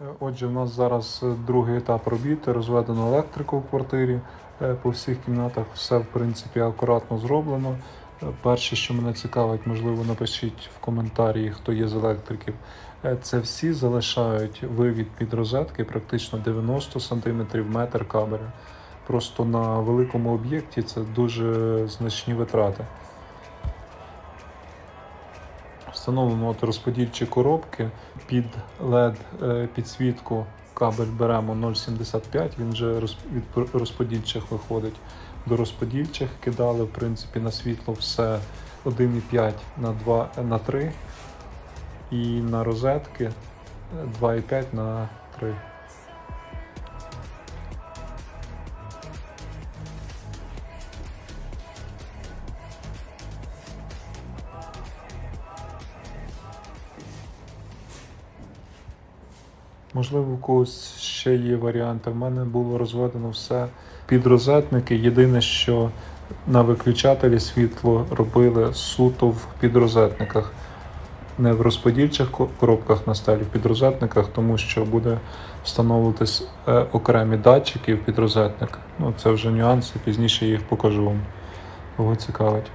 Е, Отже, в нас зараз е, другий етап робіт, розведено електрику в квартирі. Е, По всіх кімнатах все в принципі акуратно зроблено. Перше, що мене цікавить, можливо, напишіть в коментарі, хто є з електриків. Це всі залишають вивід під розетки практично 90 см метр кабеля. Просто на великому об'єкті це дуже значні витрати. Встановлено от розподільчі коробки під LED е, підсвітку. Кабель беремо 0,75, він вже від розподільчих виходить. До розподільчих кидали в принципі на світло все 1,5 на 2 на 3 і на розетки е, 2,5 на 3. Можливо, у когось ще є варіанти. В мене було розведено все під розетники. Єдине, що на виключателі світло робили суто в підрозетниках. Не в розподільчих коробках на стелі, в підрозетниках, тому що буде встановлюватись е, окремі датчики в підрозетник. Ну, це вже нюанси, пізніше їх покажу вам. Кого цікавить.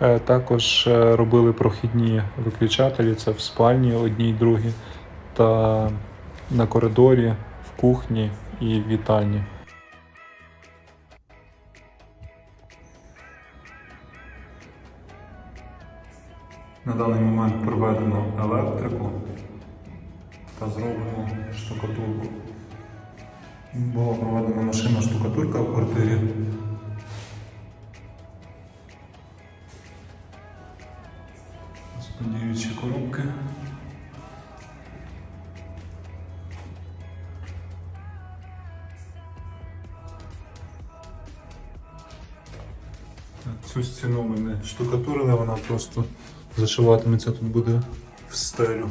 Е, Також е, робили прохідні виключателі, це в спальні одній, другій та на коридорі, в кухні і в вітальні. На даний момент проведено електрику та зроблено штукатурку. Була проведена машина штукатурка в квартирі. Розподіючі коробки. Цю стіну ми не штукатурили, вона просто зашиватиметься тут буде в стелю.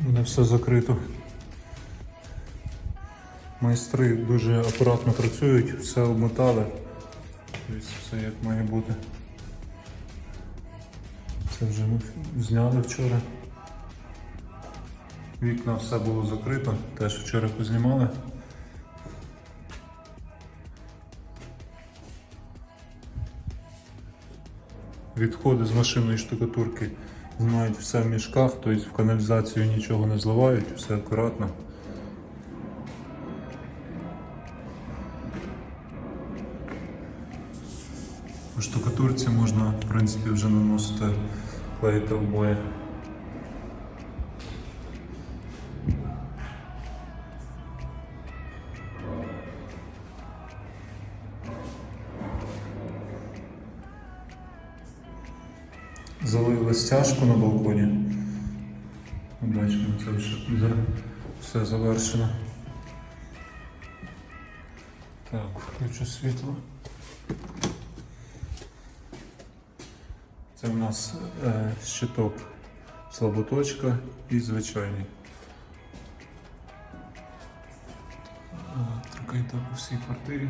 Буде все закрито. Майстри дуже акуратно працюють, все обмотали. Тобто все як має бути. Це вже ми зняли вчора. Вікна все було закрито, теж вчора познімали. Відходи з машинної штукатурки знають все в мішках, тобто в каналізацію нічого не зливають, все акуратно. У штукатурці можна, в принципі, вже наносити клеїти обоє. Стяжку на балконі. Бачимо, це вже все завершено. Так, включу світло. Це у нас е, щиток слаботочка і звичайний. Електрика йде по всій квартирі.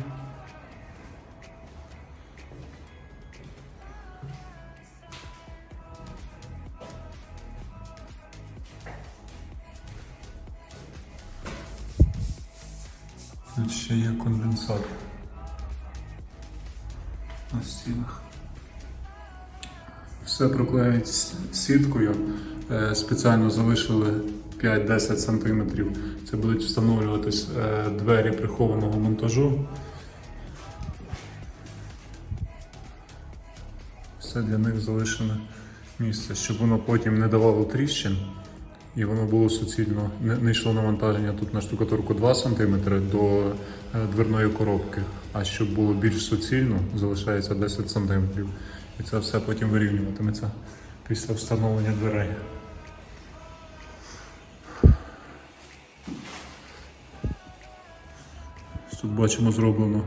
Тут ще є конденсат на стінах. Все проклеють сіткою. Е, Спеціально залишили 5-10 см. Це будуть встановлюватись е, двері прихованого монтажу. Все для них залишене місце, щоб воно потім не давало тріщин і воно було суцільно, не, йшло навантаження тут на штукатурку 2 см до е, дверної коробки, а щоб було більш суцільно, залишається 10 см. І це все потім вирівнюватиметься після встановлення дверей. Тут бачимо зроблено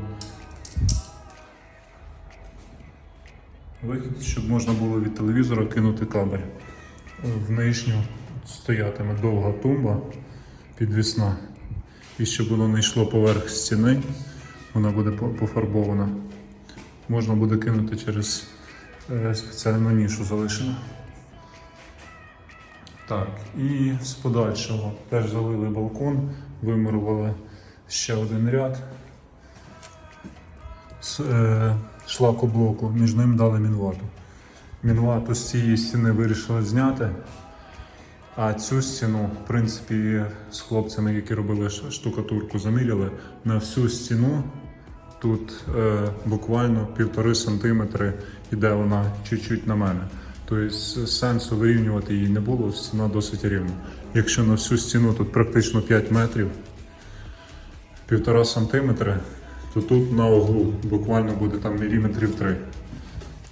вихід, щоб можна було від телевізора кинути кабель. В нижню стоятиме довга тумба підвісна. І щоб воно не йшло поверх стіни, вона буде пофарбована. Можна буде кинути через е, спеціальну нішу залишену. Так, і з подальшого теж залили балкон, вимурували ще один ряд з е, шлакоблоку, між ним дали мінвату. Мінвату з цієї стіни вирішили зняти. А цю стіну, в принципі, з хлопцями, які робили штукатурку, заміряли на всю стіну. Тут е, буквально півтори сантиметри іде вона чуть-чуть на мене. Тобто сенсу вирівнювати її не було, стіна досить рівна. Якщо на всю стіну тут практично 5 метрів, півтора сантиметри, то тут на углу буквально буде там міліметрів 3.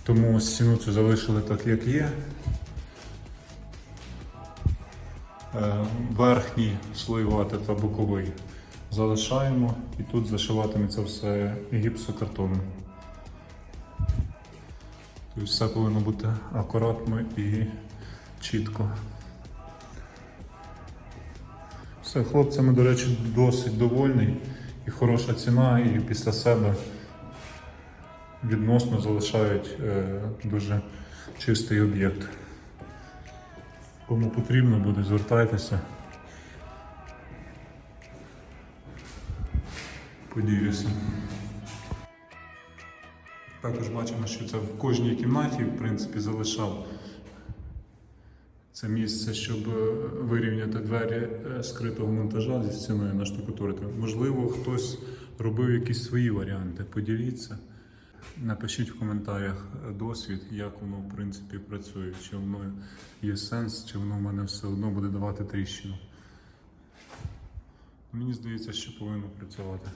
Тому стіну цю залишили так, як є. Верхній слой вати та боковий залишаємо і тут зашиватиметься все гіпсокартоном. Тобто все повинно бути акуратно і чітко. Все, хлопцями, до речі, досить довольний і хороша ціна, і після себе відносно залишають е, дуже чистий об'єкт. Кому потрібно буде, звертайтеся. Поділюся. Також бачимо, що це в кожній кімнаті, в принципі, залишав це місце, щоб е, вирівняти двері е, скритого монтажа зі стіною на штукатурити. Можливо, хтось робив якісь свої варіанти. Поділіться. Напишіть в коментарях досвід, як воно в принципі працює, чи воно є сенс, чи воно в мене все одно буде давати тріщину. Мені здається, що повинно працювати.